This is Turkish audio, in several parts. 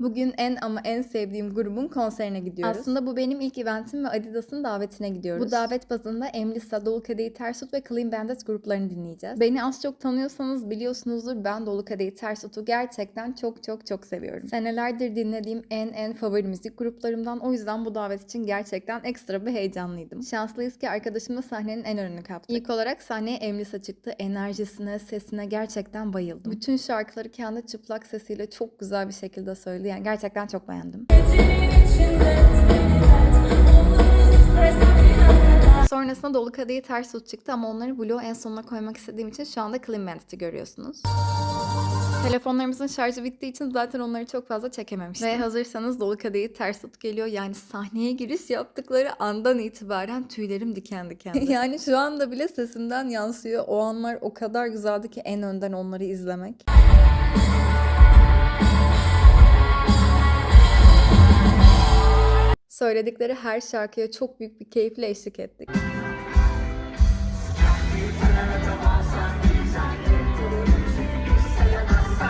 Bugün en ama en sevdiğim grubun konserine gidiyoruz. Aslında bu benim ilk eventim ve Adidas'ın davetine gidiyoruz. Bu davet bazında Emlisa, Dolu Kadehi Ters Tut ve Clean Bandit gruplarını dinleyeceğiz. Beni az çok tanıyorsanız biliyorsunuzdur ben Dolu Kadehi Ters Tut'u gerçekten çok çok çok seviyorum. Senelerdir dinlediğim en en favori müzik gruplarımdan o yüzden bu davet için gerçekten ekstra bir heyecanlıydım. Şanslıyız ki arkadaşımla sahnenin en önünü kaptık. İlk olarak sahneye Emlisa çıktı. Enerjisine, sesine gerçekten bayıldım. Bütün şarkıları kendi çıplak sesiyle çok güzel bir şekilde söyledi. Yani gerçekten çok beğendim. Sonrasında Dolu Kadehi Ters Tut çıktı ama onları Blue en sonuna koymak istediğim için şu anda Clean Bandit'i görüyorsunuz. Telefonlarımızın şarjı bittiği için zaten onları çok fazla çekememiştim. Ve hazırsanız Dolu Kadehi Ters Tut geliyor. Yani sahneye giriş yaptıkları andan itibaren tüylerim diken diken. yani şu anda bile sesimden yansıyor. O anlar o kadar güzeldi ki en önden onları izlemek. Söyledikleri her şarkıya çok büyük bir keyifle eşlik ettik.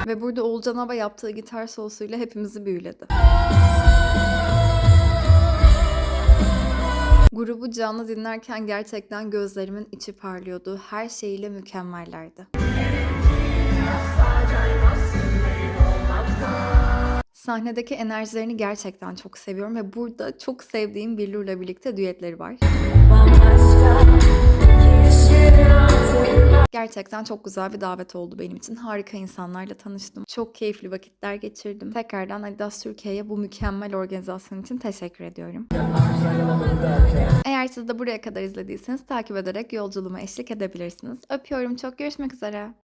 Ve burada Oğulcan Aba yaptığı gitar solosuyla hepimizi büyüledi. Grubu canlı dinlerken gerçekten gözlerimin içi parlıyordu. Her şeyiyle mükemmellerdi. Sahnedeki enerjilerini gerçekten çok seviyorum ve burada çok sevdiğim Birlu ile birlikte düetleri var. Gerçekten çok güzel bir davet oldu benim için. Harika insanlarla tanıştım. Çok keyifli vakitler geçirdim. Tekrardan Adidas Türkiye'ye bu mükemmel organizasyon için teşekkür ediyorum. Eğer siz de buraya kadar izlediyseniz takip ederek yolculuğuma eşlik edebilirsiniz. Öpüyorum çok. Görüşmek üzere.